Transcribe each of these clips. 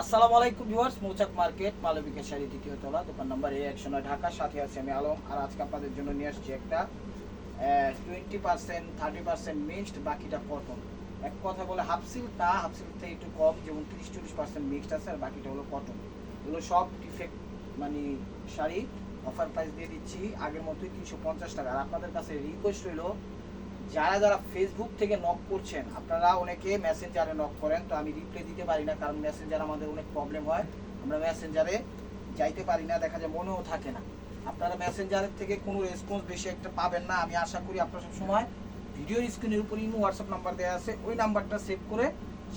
আসসালামু আলাইকুম viewers, Mouchak market, Malabika sari দ্বিতীয় তলা, দোকান নাম্বার এ, একশো নয়, ঢাকা, সাথে আছে আমি আলম। আর আজকে আপনাদের জন্য নিয়ে আসছি একটা twenty percent thirty percent mixed বাকিটা কটন এক কথা বলে হাফ সিল্ক হাফ সিল্ক থেকে একটু কম, যেমন তিরিশ, চল্লিশ পার্সেন্ট মিক্সড আছে, আর বাকিটা হলো কটন এগুলো সব ডিফেক্ট মানে শাড়ি অফার প্রাইস দিয়ে দিচ্ছি, আগের মতোই তিনশো পঞ্চাশ টাকা। আর আপনাদের কাছে রিকোয়েস্ট রইল যারা যারা ফেসবুক থেকে নক করছেন, আপনারা অনেকে মেসেঞ্জারে নক করেন, তো আমি রিপ্লাই দিতে পারি না, কারণ মেসেঞ্জার আমাদের অনেক প্রবলেম হয়। আমরা মেসেঞ্জারে যাইতে পারি না, দেখা যায় মনেও থাকে না। আপনারা মেসেঞ্জারের থেকে কোনো রেসপন্স বেশি একটা পাবেন না, আমি আশা করি আপনারা সব সময় ভিডিওর স্ক্রিনের উপর ইমো হোয়াটসঅ্যাপ নাম্বার দেওয়া আছে, ওই নাম্বারটা সেভ করে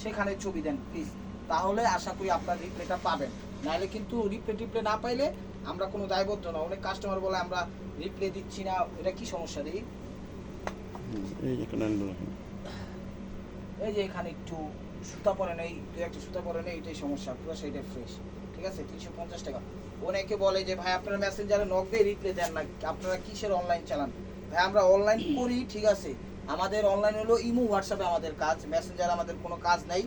সেখানে ছবি দেন প্লিজ তাহলে আশা করি আপনার রিপ্লাইটা পাবেন। নাহলে কিন্তু রিপ্লে টিপ্লে না পাইলে আমরা কোনো দায়বদ্ধ না। অনেক কাস্টমার বলে আমরা রিপ্লে দিচ্ছি না, এটা কি সমস্যা দিই এই যে এখানে একটু সুতা পরে নেই দু একটা সুতা পরে নেই, এটাই সমস্যা, পুরো সেইটা ফ্রেশ ঠিক আছে? তিনশো পঞ্চাশ টাকা। অনেকে বলে যে, ভাই, আপনারা মেসেঞ্জারে নক দিয়ে রিপ্লে দেন না, আপনারা কিসের অনলাইন চালান? ভাই, আমরা অনলাইন করি, ঠিক আছে? আমাদের অনলাইন হলো ইমো হোয়াটসঅ্যাপে আমাদের কাজ মেসেঞ্জার আমাদের কোনো কাজ নাই।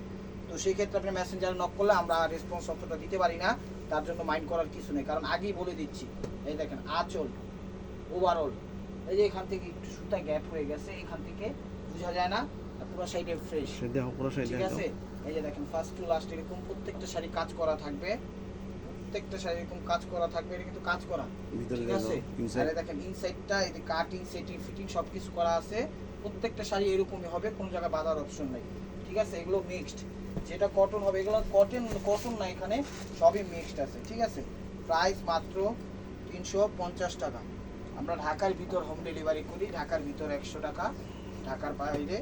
তো সেই ক্ষেত্রে আপনি মেসেঞ্জারে নক করলে আমরা রেসপন্স অতটা দিতে পারি না, তার জন্য মাইন্ড করার কিছু নেই। কারণ আগেই বলে দিচ্ছি। এই দেখেন, আঁচল ওভারঅল এই যে এখান থেকে একটু সুতা গ্যাপ হয়ে গেছে এখান থেকে বোঝা যায় না পুরো সাইডে ফ্রেশ দেখো পুরো সাইড ঠিক আছে? এই যে দেখেন ফার্স্ট টু লাস্ট এরকম প্রত্যেকটা শাড়ি কাজ করা থাকবে। প্রত্যেকটা শাড়ি এরকম কাজ করা থাকবে এটা কিন্তু কাজ করা। ঠিক আছে? আরে দেখেন ইনসাইডটা এই যে কাটিং সেটিং ফিটিং সব কিছু করা আছে। প্রত্যেকটা শাড়ি এরকমই হবে কোনো জায়গায় বাঁধার অপশন নাই। ঠিক আছে? এগুলো মিক্সড যেটা কটন হবে এগুলো কটন কটন না এখানে সবই মিক্সড আছে। ঠিক আছে? প্রাইস মাত্র তিনশো পঞ্চাশ টাকা। আমরা ঢাকার ভিতর হোম ডেলিভারি করি, ঢাকার ভিতর একশো টাকা, ঢাকার বাইরে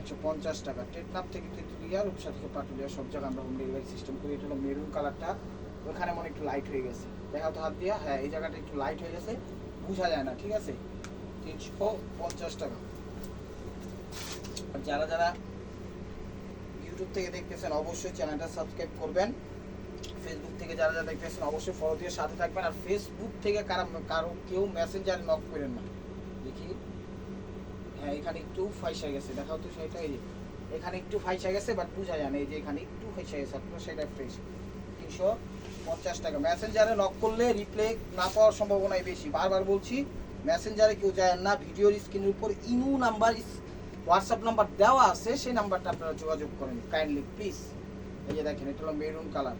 একশো পঞ্চাশ টাকা। টেটনাপ থেকে তেঁতুলিয়া, রূপসা থেকে পাটুলিয়া, সব জায়গায় আমরা হোম ডেলিভারি সিস্টেম করি। এটা হলো মেরুন কালারটা ওখানে মনে একটু লাইট হয়ে গেছে। দেখা তো হাত দিয়া হ্যাঁ এই জায়গাটা একটু লাইট হয়ে গেছে, বোঝা যায় না, ঠিক আছে? তিনশো পঞ্চাশ টাকা। আর যারা যারা ইউটিউব থেকে দেখতেছেন, অবশ্যই চ্যানেলটা সাবস্ক্রাইব করবেন। ফেসবুক থেকে যারা যারা দেখতেছেন অবশ্যই ফলো দিয়ে সাথে থাকবেন। আর ফেসবুক থেকে কারও কারও কেউ মেসেঞ্জার নক করেন না। দেখি। হ্যাঁ এখানে একটু ফাইসা গেছে। দেখাও তো সেটা এই এখানে একটু ফাইসা গেছে বাট বোঝা যায় না। এই যে এখানে একটু ফাইসা গেছে আপনার সেটা ফ্রেশ তিনশো পঞ্চাশ টাকা। মেসেঞ্জারে নক করলে রিপ্লে না পাওয়ার সম্ভাবনাই বেশি। বারবার বলছি মেসেঞ্জারে কেউ যায় না। ভিডিওর স্ক্রিনের উপর ইমু নাম্বার হোয়াটসঅ্যাপ নাম্বার দেওয়া আছে। সেই নাম্বারটা আপনারা যোগাযোগ করেন। কাইন্ডলি প্লিজ এই যে দেখেন, এটা হলো মেরুন কালার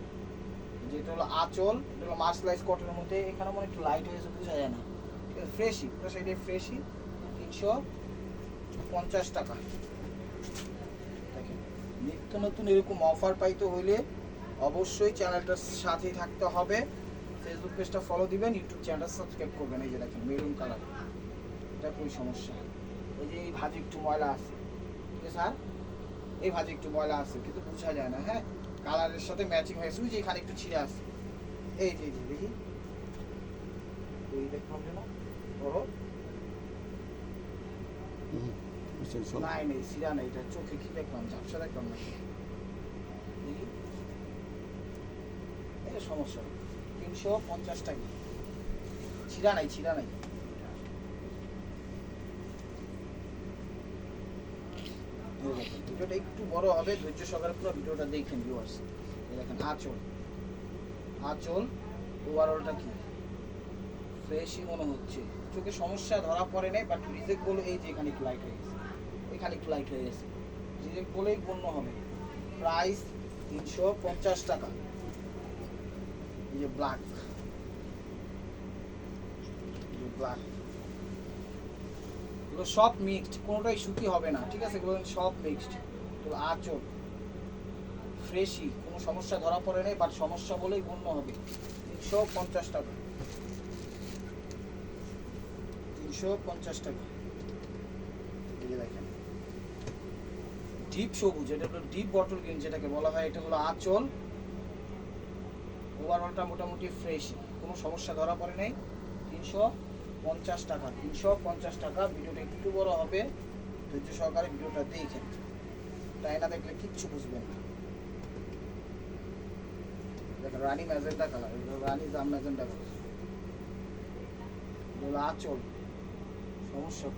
যেটা হলো আঁচল এটা হলো মার্সলাইজ কটনের মধ্যে এখানে মনে একটু লাইট হয়েছে বোঝা যায় না। ঠিক আছে? ফ্রেশই পুরো সাইডে ফ্রেশই তিনশো পঞ্চাশ টাকা। নিত্য নতুন এরকম অফার পাইতে হইলে অবশ্যই চ্যানেলটার সাথেই থাকতে হবে। ফেসবুক পেজটা ফলো দিবেন ইউটিউব চ্যানেলটা সাবস্ক্রাইব করবেন। এই যে দেখেন মেরুন কালার এটা কোনো সমস্যা। এই যে এই ভাজি একটু ময়লা আছে। ঠিক আছে, স্যার? এই ভাজি একটু ময়লা আছে, কিন্তু বোঝা যায় না হ্যাঁ? কালারের সাথে ম্যাচিং হয়েছে ওই যে এখানে একটু ছিঁড়ে আছে এই যে দেখি। এই দেখলাম ওহো। নাই নেই সিরা নেই এটা চোখে কি দেখলাম? ঝাপসা দেখলাম না দেখি। এটা সমস্যা। তিনশো পঞ্চাশ টাকা। ছিরা নাই ছিরা নাই এই দেখেন, ভিডিওটা একটু বড় হবে, ধৈর্য সহকারে পুরো ভিডিওটা দেখেন ভিউয়ার্স দেখেন, আঁচল। আঁচল ওভারঅলটা কি? ফ্রেশই মনে হচ্ছে। চোখে সমস্যা ধরা পড়ে নাই বাট রিজেক্ট বলে এই যে এখানে একটু লাইট হয়ে গেছে। এখানে একটু লাইট হয়ে গেছে। রিজেক্ট বলেই গণ্য হবে। প্রাইস তিনশো পঞ্চাশ টাকা। এই যে ব্ল্যাক ব্ল্যাক সব মিক্সড কোনোটাই সুতি হবে না, ঠিক আছে? সব মিক্সড তো আঁচল ফ্রেশই কোনো সমস্যা ধরা পড়ে নেই বাট সমস্যা বলেই গণ্য হবে। তিনশো পঞ্চাশ টাকা। তিনশো পঞ্চাশ টাকা। দেখেন। ডিপ সবুজ, এটা হলো ডিপ বটল গ্রিন যেটাকে বলা হয়, এটা হলো আঁচল। ওভারঅলটা মোটামুটি ফ্রেশ, কোনো সমস্যা ধরা পড়ে নাই। তিনশো পঞ্চাশ টাকা, তিনশো পঞ্চাশ টাকা। ভিডিওটা একটু বড় হবে। ধৈর্য সহকারে ভিডিওটা দেখেন। তাই না দেখলে কিচ্ছু বুঝবেন না। দেখেন রানী কালার রানী জাম কালার আঁচল, সমস্যা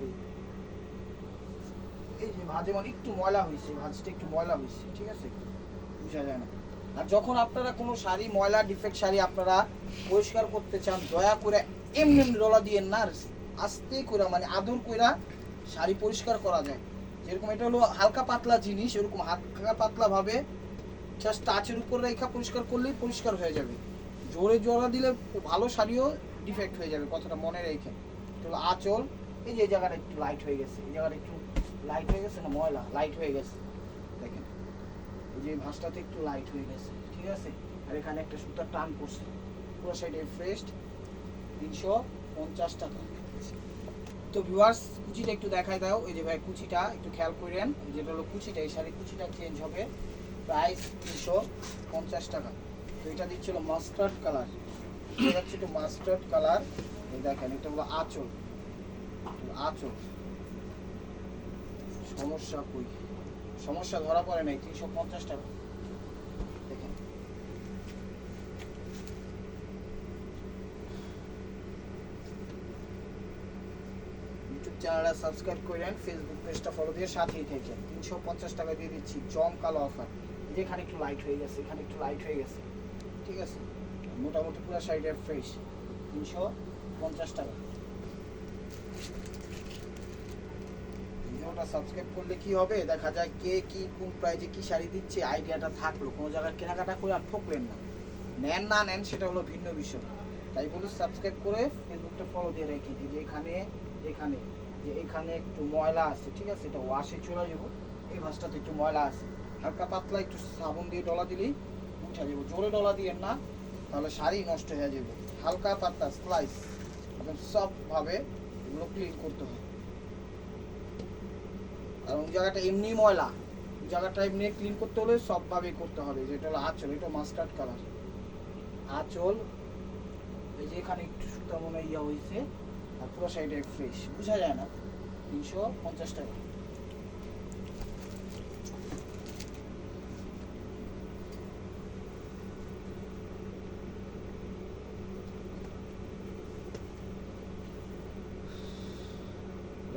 এই যে ভাজে মানে একটু ময়লা হয়েছে, ভাজটা একটু ময়লা হয়েছে, ঠিক আছে? বোঝা যায় না। আর যখন আপনারা কোনো শাড়ি, ময়লা ডিফেক্ট শাড়ি আপনারা পরিষ্কার করতে চান, দয়া করে এমনি ডলা দিয়েন না আস্তে করে মানে আদর কইরা শাড়ি পরিষ্কার করা যায়। যেরকম এটা হলো হালকা পাতলা জিনিস, এরকম হালকা পাতলা ভাবে জাস্ট টাচের উপর রেখা পরিষ্কার করলেই পরিষ্কার হয়ে যাবে। জোরে জোড়া দিলে ভালো শাড়িও ডিফেক্ট হয়ে যাবে, কথাটা মনে রেখে। এটা হলো আঁচল, এই যে জায়গাটা একটু লাইট হয়ে গেছে, এই জায়গাটা একটু লাইট হয়ে গেছে না ময়লা? লাইট হয়ে গেছে। দেখেন, এই যে ভাঁজটাতে একটু লাইট হয়ে গেছে, ঠিক আছে? আর এখানে একটা সুতার টান পড়ছে। পুরো সাইডে ফ্রেশ তিনশো পঞ্চাশ টাকা। তো ভিউয়ার্স কুচিটা একটু দেখাই দাও। এই যে ভাই কুচিটা, একটু খেয়াল করেন। যেটা হলো কুচিটা, এই শাড়ি কুচিটা চেঞ্জ হবে প্রাইস তিনশো পঞ্চাশ টাকা। তো এটা দিচ্ছিল মাস্টার্ড কালার এটা হচ্ছে একটু মাস্টার্ড কালার এই দেখেন, এটা হলো আঁচল। আঁচল। সমস্যা কই? সমস্যা ধরা পড়ে নাই, তিনশো পঞ্চাশ টাকা দেখেন ইউটিউব চ্যানেলটা সাবস্ক্রাইব করেন ফেসবুক পেজটা ফলো দিয়ে সাথেই থাকেন। তিনশো পঞ্চাশ টাকা দিয়ে দিচ্ছি জম কালো অফার যেখানে একটু লাইট হয়ে গেছে এখানে একটু লাইট হয়ে গেছে। ঠিক আছে? মোটামুটি পুরো সাইডে ফ্রেশ তিনশো পঞ্চাশ টাকা। ভিডিওটা সাবস্ক্রাইব করলে কি হবে? দেখা যায় কে কি, কোন প্রাইজে কি শাড়ি দিচ্ছে আইডিয়াটা থাকল। কোনো জায়গায় কেনাকাটা করে আর ঠকলেন না। নেন না নেন, সেটা হলো ভিন্ন বিষয়। তাই বলে সাবস্ক্রাইব করে ফেসবুকটা ফলো দিয়ে রেখে দিই এখানে এখানে যে এখানে একটু ময়লা আছে, ঠিক আছে? এটা ওয়াশে চলে যাব। এই ভাঁজটাতে একটু ময়লা আছে। হালকা পাতলা একটু সাবুন দিয়ে ডলা দিলেই উঠে যাব। জোরে ডলা দিয়ে না, তাহলে শাড়ি নষ্ট হয়ে যাবে। হালকা পাতলা স্লাইস একদম সফটভাবে এগুলো ক্লিন করতে আর ওই জায়গাটা এমনি ময়লা। জায়গাটা এমনি ক্লিন করতে হলে সবভাবে করতে হবে। যেটা হলো আঁচল, এটা মাস্টার্ড কালার আঁচল, এই যে এখানে একটু সুতা মনে ইয়া হয়েছে। আর পুরো সাইডে ফ্রেশ বোঝা যায় না। তিনশো পঞ্চাশ টাকা।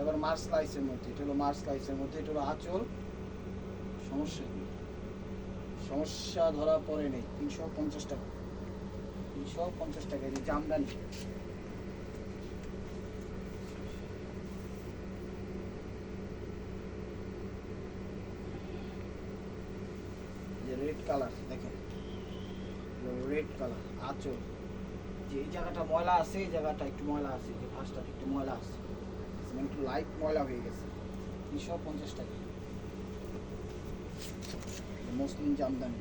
এবার মার্স স্লাইসের মধ্যে। এটা হলো মার্স স্লাইসের মধ্যে। এটা হলো আঁচল। সমস্যা? সমস্যা ধরা পড়ে নেই। তিনশো পঞ্চাশ টাকা। তিনশো পঞ্চাশ টাকা। এই জামদানি যে রেড কালার দেখেন। রেড কালার আঁচল। যে এই জায়গাটা ময়লা আছে এই জায়গাটা একটু ময়লা আছে যে ফার্স্টটা একটু ময়লা আছে। মানে একটু লাইট ময়লা হয়ে গেছে। তিনশো পঞ্চাশ টাকা। মুসলিম জামদানি।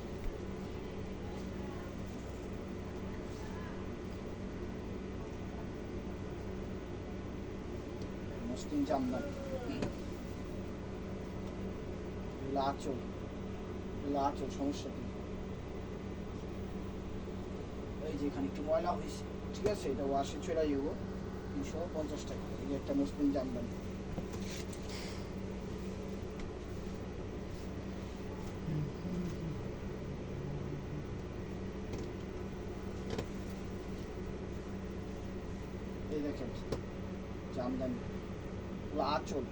মুসলিম জামদানি। আঁচল। এগুলো আঁচল সমস্যা কি? এই যে এখানে একটু ময়লা হয়েছে, ঠিক আছে? এটা ওয়াশে চলে যাব তিনশো পঞ্চাশ টাকা। এই একটা মুসলিম জামদানি এই দেখেন জামদানি এগুলো আঁচল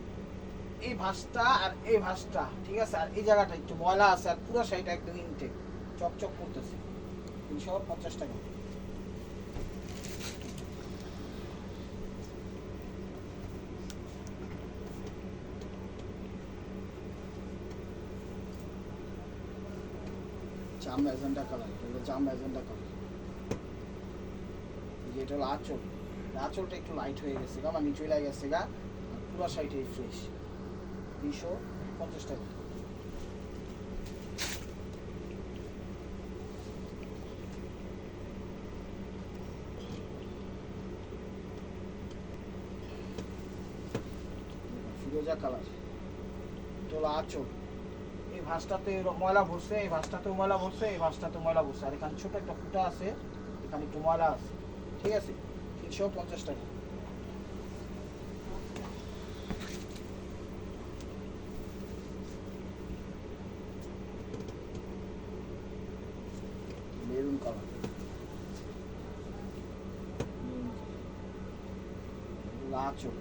এই ভাঁজটা আর এই ভাঁজটা, ঠিক আছে? আর এই জায়গাটা একটু ময়লা আছে আর পুরো সাইডটা একদম ইনটেক চকচক করতেছে। তিনশো পঞ্চাশ টাকা। জাম ম্যাজেন্টা কালার এগুলো জাম ম্যাজেন্টা কালার হলো আঁচল। আঁচলটা একটু লাইট হয়ে গেছে গা মানে নিচুই লাগে গেছে গা পুরো সাইডে ফ্রেশ তিনশো পঞ্চাশ টাকা। ফিরোজা কালার। এটা হলো এই ভাঁজটাতে ময়লা ভরছে, এই ভাঁজটাতেও ময়লা ভরছে, এই ভাঁজটাতেও ময়লা ভরছে। আর এখানে ছোট একটা ফুটা আছে, এখানে একটু ময়লা আছে। ঠিক আছে? তিনশো পঞ্চাশ টাকা মেরুন কালার আঁচল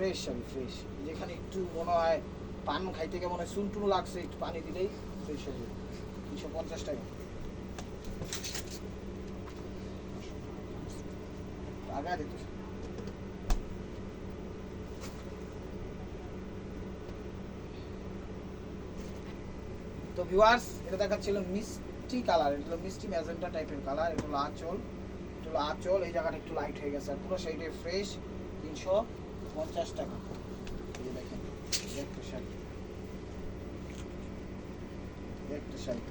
ফ্রেশ শাড়ি ফ্রেশ যেখানে একটু মনে হয় পান খাইতে গিয়ে মনে হয় চুনটুন লাগছে, একটু পানি দিলেই ফ্রেশ হয়ে যাবে। তিনশো পঞ্চাশ টাকা। আগা দিত। তো ভিউয়ার্স এটা দেখাচ্ছিল মিষ্টি কালার, এটা মিষ্টি ম্যাজেন্টা টাইপের কালার, এটা হলো আঁচল, এটা আঁচল, এই জায়গাটা একটু লাইট হয়ে গেছে, আর পুরো সাইডে ফ্রেশ তিনশো পঞ্চাশ টাকা। দেখেন একটা শাড়ি। একটা শাড়ি।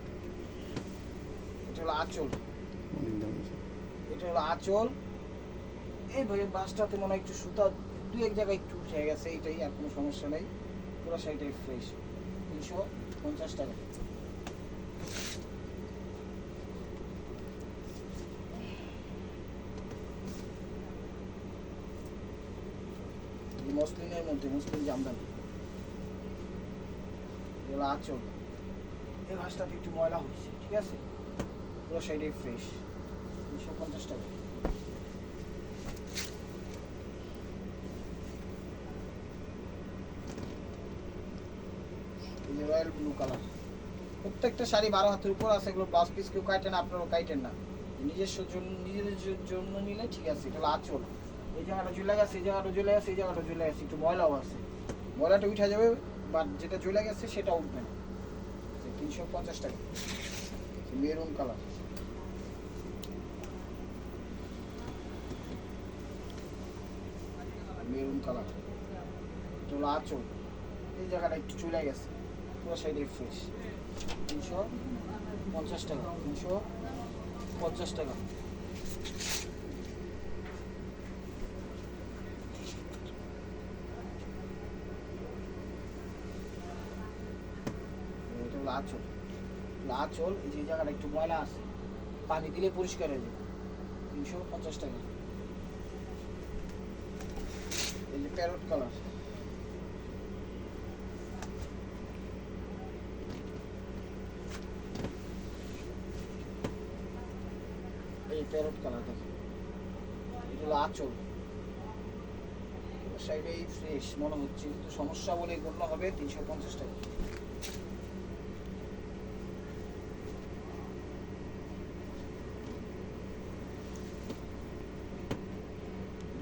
এটা হলো আঁচল। এটা হলো আঁচল। এই ভাই বাসটাতে মনে হয় একটু সুতা দু এক জায়গায় একটু উঠে গেছে এইটাই আর কোনো সমস্যা নেই। পুরো শাড়িটাই ফ্রেশ তিনশো পঞ্চাশ টাকা। মসলিনের মধ্যে মুসলিম জামদানি। এগুলো আঁচল। এই ঘাসটাতে একটু ময়লা হচ্ছে, ঠিক আছে? পুরো সাইডে ফ্রেশ তিনশো পঞ্চাশ টাকা। রয়্যাল ব্লু কালার প্রত্যেকটা শাড়ি বারো হাতের উপর আছে, এগুলো ব্লাউজ পিস কেউ কাটেন, আপনারাও কাটেন না। নিজস্ব জন্য নিজেদের জন্য নিলে ঠিক আছে এটা আঁচল। এই জায়গাটা ঝুলে গেছে, এই জায়গাটা ঝুলে গেছে, এই জায়গাটা ঝুলে গেছে। একটু ময়লাও আছে। ময়লাটা উঠে যাবে বাট যেটা ঝুলে গেছে সেটা উঠবে না। তিনশো পঞ্চাশ টাকা। মেরুন কালার মেরুন কালার হলো আঁচল এই জায়গাটা একটু চলে গেছে। পুরো সাইডে ফ্রেশ তিনশো পঞ্চাশ টাকা। তিনশো পঞ্চাশ টাকা এটা হলো আঁচল হলো আঁচল, এই যে জায়গাটা একটু ময়লা আছে, পানি দিলে পরিষ্কার হয়ে যাবে। তিনশো পঞ্চাশ টাকা। এই যে প্যারট কালার এই প্যারট কালার দেখেন এগুলো আঁচল। সাইডেই ফ্রেশ মনে হচ্ছে। কিন্তু সমস্যা বলে গণ্য হবে তিনশো পঞ্চাশ টাকা।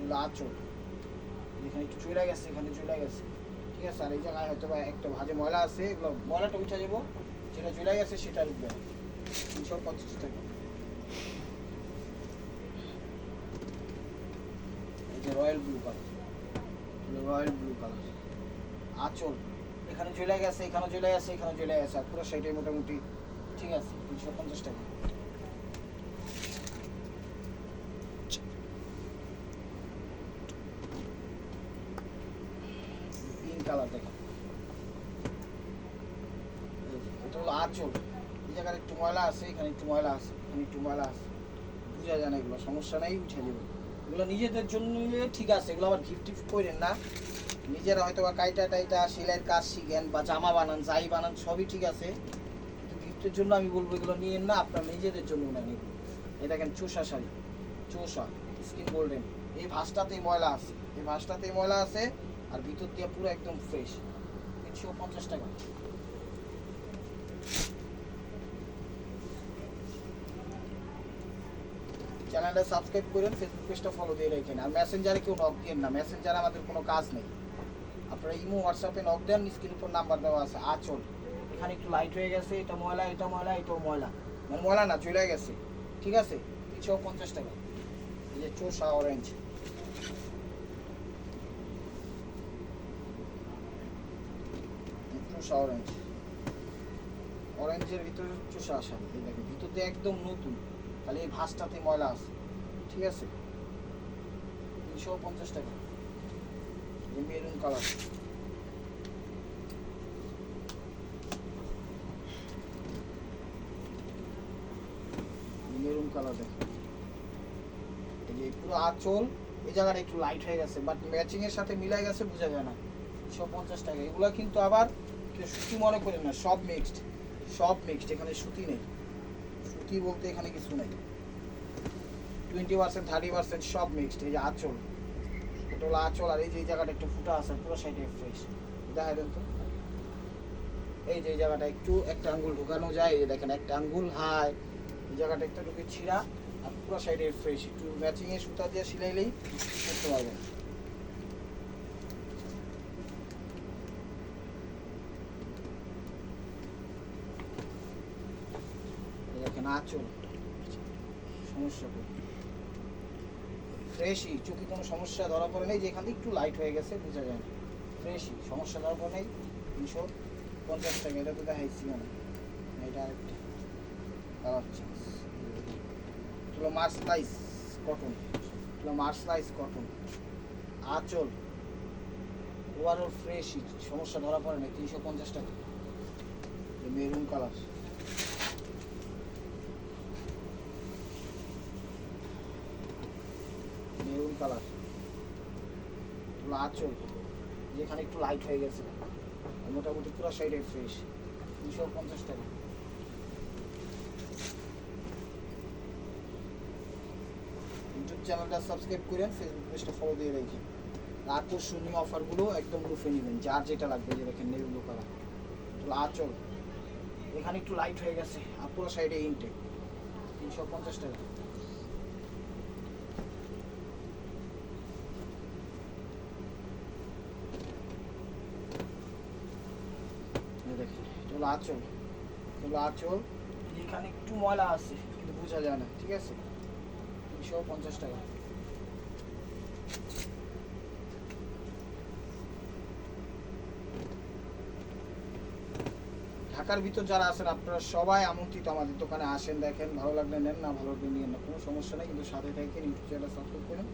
এগুলো আঁচল। এখানে একটু চলে গেছে, এখানে চলে গেছে। ঠিক আছে? আর এই জায়গায় হয়তো বা একটা ভাজে ময়লা আছে, এগুলো ময়লাটা উঠে যাব। যেটা চলে গেছে সেটা উঠবে। তিনশো পঞ্চাশ টাকা। এই যে royal blue colour. Royal blue colour. আঁচল। এখানে চলে গেছে, এখানে চলে গেছে, এখানে চলে গেছে। আর পুরো সাইডে মোটামুটি, ঠিক আছে? তিনশো পঞ্চাশ টাকা পিঙ্ক কালার দেখেন এই যে, এটা হলো আঁচল। এই জায়গায় একটু ময়লা আছে, এখানে একটু ময়লা আছে, এখানে একটু ময়লা আছে। বোঝা যায় না এগুলো, সমস্যা নেই উঠে যাবে এগুলো নিজেদের জন্য ঠিক আছে, এগুলো আবার গিফট টিফট করেন না। নিজেরা হয়তো বা কাইটা টাইটা, সেলাইয়ের কাজ শিখেন বা জামা বানান, যাই বানান, সবই ঠিক আছে। কিন্তু গিফটের জন্য আমি বলব এগুলো নিয়েন না, আপনার নিজেদের জন্য না নিন। এই দেখেন চোষা শাড়ি, চোষা স্কিন গোল্ডেন এই ভাঁজটাতেই ময়লা আছে, এই ভাঁজটাতেই ময়লা আছে, আর ভিতর দিয়ে পুরো একদম ফ্রেশ তিনশো পঞ্চাশ টাকা। চ্যানেলটা সাবস্ক্রাইব করেন ফেসবুক পেজটা ফলো দিয়ে রাখেন। আর মেসেঞ্জারে কেউ নক দিন না। মেসেঞ্জারে আমাদের কোনো কাজ নেই। আপনারা ইমো হোয়াটসঅ্যাপে নক দেন স্ক্রিন উপর নাম্বার দেওয়া আছে, আচল। এখানে একটু লাইট হয়ে গেছে, এটা ময়লা এটা ময়লা এটাও ময়লা। মানে ময়লা না চলে গেছে। ঠিক আছে? তিনশো পঞ্চাশ টাকা। এই যে চোষা অরেঞ্জ চোষা অরেঞ্জ অরেঞ্জের ভিতরে চোষা আসা ভিতর দিয়ে একদম নতুন। খালি এই ভাঁজটাতে ময়লা আছে, ঠিক আছে? তিনশো পঞ্চাশ টাকা। মেরুন কালার মেরুন কালার দেখেন এই যে পুরো আঁচল, এই জায়গাটা একটু লাইট হয়ে গেছে বাট ম্যাচিং এর সাথে মিলাই গেছে, বোঝা যায় না। তিনশো পঞ্চাশ টাকা। এগুলো কিন্তু আবার সুতি মনে করেন না, সব মিক্সড সব মিক্সড এখানে সুতি নেই। সুতি বলতে এখানে কিছু নেই। টোয়েন্টি পার্সেন্ট থার্টি পার্সেন্ট সব মিক্সড এই যে আঁচল। এটা হলো আঁচল আর এই যে জায়গাটা একটু ফুটা আছে, পুরো সাইডে ফ্রেশ দেখা দেন তো। এই যে জায়গাটা একটু একটা আঙ্গুল ঢুকানো যায়, এই দেখেন একটা আঙ্গুল, হাই। এই জায়গাটা একটু ঢুকে ছিঁড়া, আর পুরো সাইডে ফ্রেশ একটু ম্যাচিংয়ে সুতা দিয়ে সিলাইলেই করতে পারবেন। আঁচল সমস্যা করি ফ্রেশই চোখে কোনো সমস্যা ধরা পড়ে নেই যে এখান থেকে একটু লাইট হয়ে গেছে, বোঝা যায় না। ফ্রেশই সমস্যা ধরা পড়ে নেই তিনশো পঞ্চাশ টাকা এটা তো দেখাইছি মানে এটা আরেকটা কালার চেঞ্জ হলো মার্সলাইস কটন হলো মার্সলাইস কটন আঁচল ওভারঅল ফ্রেশই সমস্যা ধরা পড়ে না তিনশো পঞ্চাশ টাকা। মেরুন কালার মেরুন কালার আঁচল যেখানে একটু লাইট হয়ে গেছে। মোটামুটি পুরো সাইডে ফ্রেশ তিনশো পঞ্চাশ টাকা। ইউটিউব চ্যানেলটা সাবস্ক্রাইব করেন ফেসবুক পেজটা ফলো দিয়ে আর আকর্ষণীয় অফারগুলো একদম রুফে নেবেন, যার যেটা লাগবে যে দেখেন নেভি কালার আঁচল এখানে একটু লাইট হয়ে গেছে, আর পুরো সাইডে ইনটেক তিনশো পঞ্চাশ টাকা এই হলো আঁচল এটা আঁচল এখানে একটু ময়লা আছে, কিন্তু বোঝা যায় না, ঠিক আছে? তিনশো পঞ্চাশ টাকা। ঢাকার ভিতর যারা আছেন, আপনারা সবাই আমন্ত্রিত আমাদের দোকানে আসেন, দেখেন, ভালো লাগলে নেন, না ভালো লাগলে নিয়েন না, কোনো সমস্যা নেই, কিন্তু সাথে থাকেন ইউটিউব চ্যানেল সাবস্ক্রাইব করেন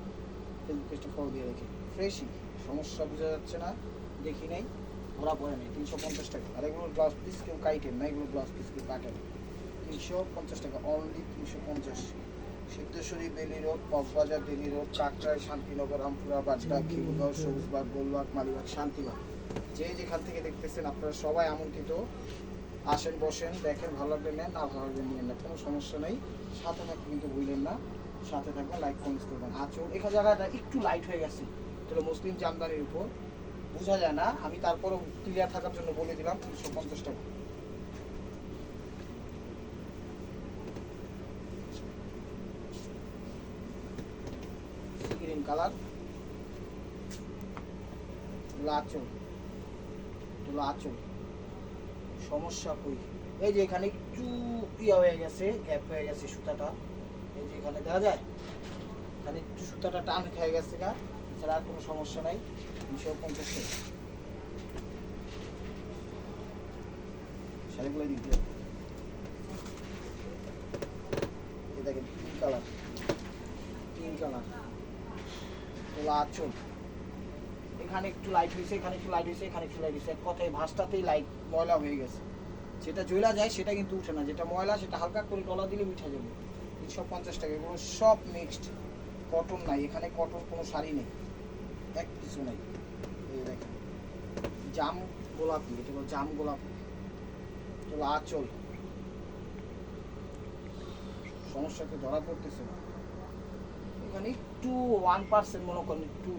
ফেসবুক পেজটা ফলো দিয়ে রেখে। ফ্রেশই সমস্যা বোঝা যাচ্ছে না, দেখি নেই। ধরা পড়ে নেই, তিনশো পঞ্চাশ টাকা। আর এগুলো গ্লাস পিস কেউ কাইটেন না, এগুলো গ্লাস পিস কেউ কাটেন তিনশো পঞ্চাশ টাকা অনলি তিনশো পঞ্চাশ। Siddheshwari, Bailey road, Cox's Bazar Bailey road, চাকরায়, Shantinagar Rampura বাজরা খিলগাঁও, সবুজবাগ, গোলবাগ, মালিবাগ, শান্তিবাগ। যে যেখান থেকে দেখতেছেন আপনারা সবাই আমন্ত্রিত। আসেন, বসেন, দেখেন, ভালো লাগলে নেন, না ভালো লাগলে নিয়েন না, কোনো সমস্যা নেই। সাথে থাকতে কিন্তু ভুলেন না। সাথে থাকবেন লাইক কমেন্টস করবেন। আচল এখানে জায়গাটা একটু লাইট হয়ে গেছে। এটা হলো মুসলিম জামদানির উপর। বোঝা যায় না, আমি তারপরও ক্লিয়ার থাকার জন্য বলে দিলাম তিনশো পঞ্চাশ টাকা। গ্রিন কালার এগুলো আচল সমস্যা কই? এই যে এখানে একটু ইয়া হয়ে গেছে গ্যাপ হয়ে গেছে সুতাটা। এই যে এখানে দেখা যায়? এখানে একটু সুতাটা টান খেয়ে গেছে গা, এছাড়া আর কোনো সমস্যা নাই। তিনশো পঞ্চাশ টাকা শাড়িগুলো দিতে দেখেন তিন কালার তিন কালার আচল এখানে একটু লাইট হয়েছে এখানে একটু লাইট হয়েছে এখানে একটু লাইট হয়েছে কথায় ভাঁজটাতেই লাইট ময়লা হয়ে গেছে যেটা জ্বলা যায় সেটা কিন্তু উঠে না যেটা ময়লা সেটা হালকা করে ডলা দিলে উঠে যাবে তিনশো পঞ্চাশ টাকা এগুলো সব মিক্সড কটন নাই, এখানে কটন কোনো শাড়ি নেই, এক কিছু নেই। জাম গোলাপি, এটা হলো জাম গোলাপি। এটা হলো আঁচল সমস্যা কি ধরা পড়তেছে না। এখানে একটু ওয়ান পার্সেন্ট মনে করেন, একটু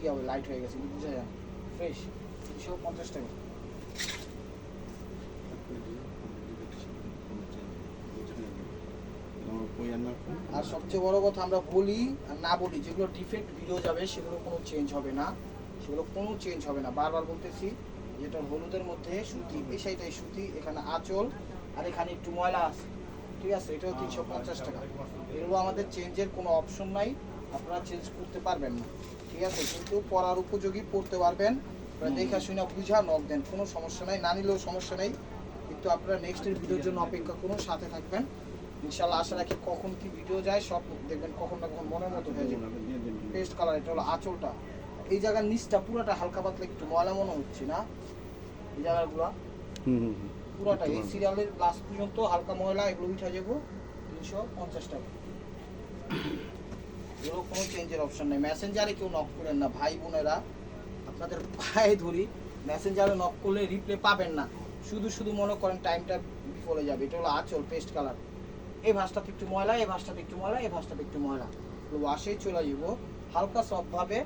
ইয়ে লাইট হয়ে গেছে বোঝা যায় ফ্রেশ তিনশো পঞ্চাশ টাকা। আর সবচেয়ে বড় কথা আমরা বলি আর না বলি, যেগুলো ডিফেক্ট ভিডিও যাবে, সেগুলো কোনো চেঞ্জ হবে না। সেগুলো কোনো চেঞ্জ হবে না। বারবার বলতেছি যেটা হলুদের মধ্যে সুতি সাইডটাই সুতি এখানে আঁচল আর এখানে একটু ময়লা আছে। ঠিক আছে? এটাও তিনশো পঞ্চাশ টাকা। এগুলো আমাদের চেঞ্জের কোনো অপশন নাই। আপনারা চেঞ্জ করতে পারবেন না। ঠিক আছে? কিন্তু পড়ার উপযোগী পড়তে পারবেন। দেখা শুনে বুঝা নক দেন কোনো সমস্যা নাই। না নিলেও সমস্যা নেই। কিন্তু আপনারা নেক্সটের ভিডিওর জন্য অপেক্ষা করুন সাথে থাকবেন। ইনশাল্লাহ আশা রাখি কখন কি ভিডিও যায় সব দেখবেন কখন না কখন মনের মতো হয়ে যাবে। পেস্ট কালার এটা হলো আঁচলটা। এই জায়গার নিচটা পুরোটা হালকা পাতলা একটু ময়লা মনে হচ্ছে না? এই জায়গাগুলো? পুরোটা এই সিরিয়ালের লাস্ট পর্যন্ত হালকা ময়লা এগুলো উঠে যাব তিনশো পঞ্চাশ টাকা। এগুলো কোনো চেঞ্জের অপশন নেই। মেসেঞ্জারে কেউ নক করেন না ভাই বোনেরা। আপনাদের পায়ে ধরি। মেসেঞ্জারে নক করলে রিপ্লে পাবেন না। শুধু শুধু মনে করেন টাইমটা বিফলে যাবে। এটা হলো আচল পেস্ট কালার এই ভাঁজটাতে একটু ময়লা এই ভাঁজটাতে একটু ময়লা এই ভাঁজটাতে একটু ময়লা। ওয়াশেই চলে যাব। হালকা সবভাবে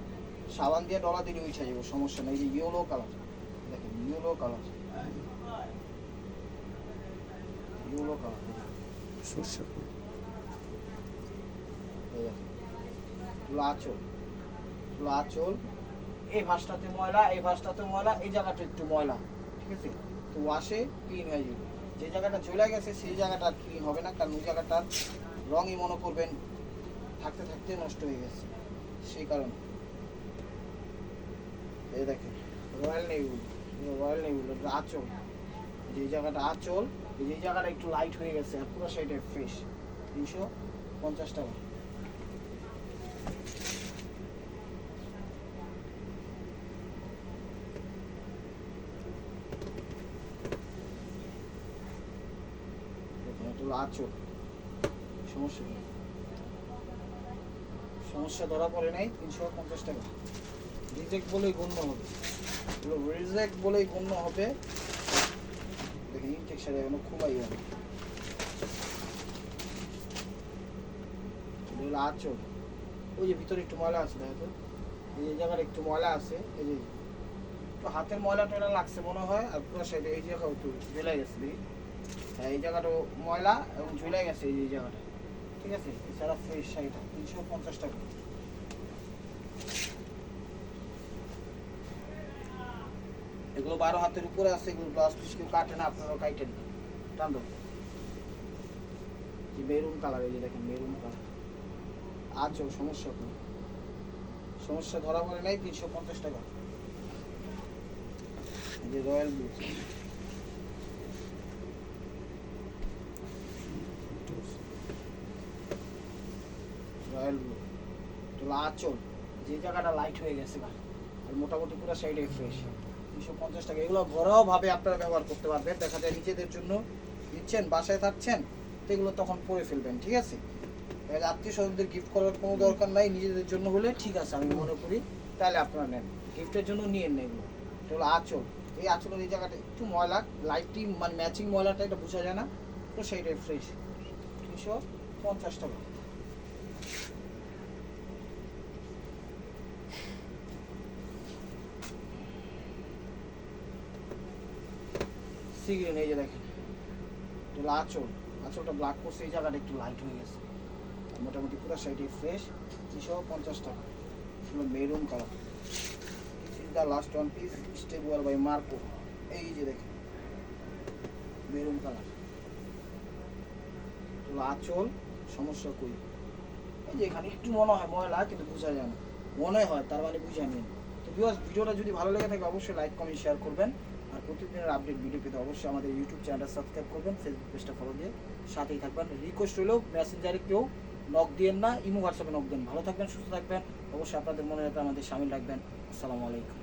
সাবান দিয়ে ডলা দিলে উঠে যাব সমস্যা নেই। ইয়েলো কালার দেখেন ইয়েলো কালার। Yellow colour. সর্ষে আঁচল। আঁচল। এই ভাঁজটাতে ময়লা এই ভাঁজটাতে ময়লা এই জায়গাটা একটু ময়লা ঠিক আছে? তো ওয়াশে ক্লিন হয়ে যাবে। যে জায়গাটা চলে গেছে সেই জায়গাটা ক্লিন হবে না কারণ ওই জায়গাটার রঙই মনে করবেন থাকতে থাকতে নষ্ট হয়ে গেছে। সেই কারণে। এই দেখেন, রয়্যাল নেভিল রয়্যাল নেভিল আঁচল। যে জায়গাটা আঁচল যে জায়গাটা একটু লাইট হয়ে গেছে, আর পুরো সাইডে ফ্রেশ তিনশো পঞ্চাশ টাকা। আঁচল। সমস্যা সমস্যা ধরা পড়ে নাই, তিনশো পঞ্চাশ টাকা। রিজেক্ট বলেই গণ্য হবে। এগুলো রিজেক্ট বলেই গণ্য হবে। দেখেন ইনটেকশন এখনও খুবই হবে এটা হলো ওই যে ভিতরে একটু ময়লা আছে, দেখো এই যে জায়গাটা একটু ময়লা আছে, এই যে। একটু হাতের ময়লা টয়লা লাগছে মনে হয়, আর পুরো সাইডে এই জায়গাও একটু ঝুলে গেছে, দেখি। হ্যাঁ এই জায়গাটাও ময়লা এবং ঝুলে গেছে এই যে জায়গাটা। ঠিক আছে? এছাড়া ফ্রেশ শাড়িটা তিনশো পঞ্চাশ টাকা। এগুলো বারো হাতের উপরে আছে, এগুলো ব্লাউজ পিস কেউ কাটে না, আপনারাও কাটেন না। টান। মেরুন কালার এই যে দেখেন মেরুন কালার আছো সমস্যা কোনো? সমস্যা ধরা পড়ে নাই, তিনশো পঞ্চাশ টাকা। যে রয়্যাল ব্লু। Royal blue. তো আঁচল। যে জায়গাটা লাইট হয়ে গেছে আর মোটামুটি পুরো সাইডে ফ্রেশ তিনশো পঞ্চাশ টাকা। এগুলো ঘরোয়াভাবে আপনারা ব্যবহার করতে পারবেন। দেখা যায় নিজেদের জন্য দিচ্ছেন, বাসায় থাকছেন, তো এগুলো তখন পরে ফেলবেন, ঠিক আছে? আত্মীয় স্বজনদের গিফট করার কোনো দরকার নাই, নিজেদের জন্য হলে ঠিক আছে, আমি মনে করি। তাহলে আপনারা নেন। গিফটের জন্য নিয়ে নেন এগুলো। এটা হলো আঁচল। এই আঁচলের এই জায়গাটা একটু ময়লা লাইটটি মানে ম্যাচিং ময়লাটা এটা বোঝা যায় না। তো সেইটাই ফ্রেশ তিনশো পঞ্চাশ টাকা। সিগ্রিন এই যে দেখেন। এটা আঁচল। আঁচলটা ব্ল্যাক করছে, এই জায়গাটা একটু লাইট হয়ে গেছে। মোটামুটি পুরো সাইডে ফ্রেশ তিনশো পঞ্চাশ টাকা। হলো maroon colour this is the last one piece step war by Marco এই যে দেখেন মেরুন কালার হলো আঁচল, সমস্যা কই? এই যে এখানে একটু মনে হয় ময়লা, কিন্তু বোঝা যায় না। মনে হয়, তার মানে বুঝে নিন তো ভিডিওটা যদি ভালো লেগে থাকে, অবশ্যই লাইক কমেন্ট শেয়ার করবেন। প্রতিদিনের আপডেট ভিডিও পেতে অবশ্যই আমাদের ইউটিউব চ্যানেলটা সাবস্ক্রাইব করবেন ফেসবুক পেজটা ফলো দিয়ে সাথেই থাকবেন। রিকোয়েস্ট হলেও মেসেঞ্জারে কেউ নক দিয়েন না, ইমো হোয়াটসঅ্যাপে নক দেন। ভালো থাকবেন, সুস্থ থাকবেন। অবশ্যই আপনাদের মনে রাখবেন, আমাদের সামিল রাখবেন। আসসালামু আলাইকুম।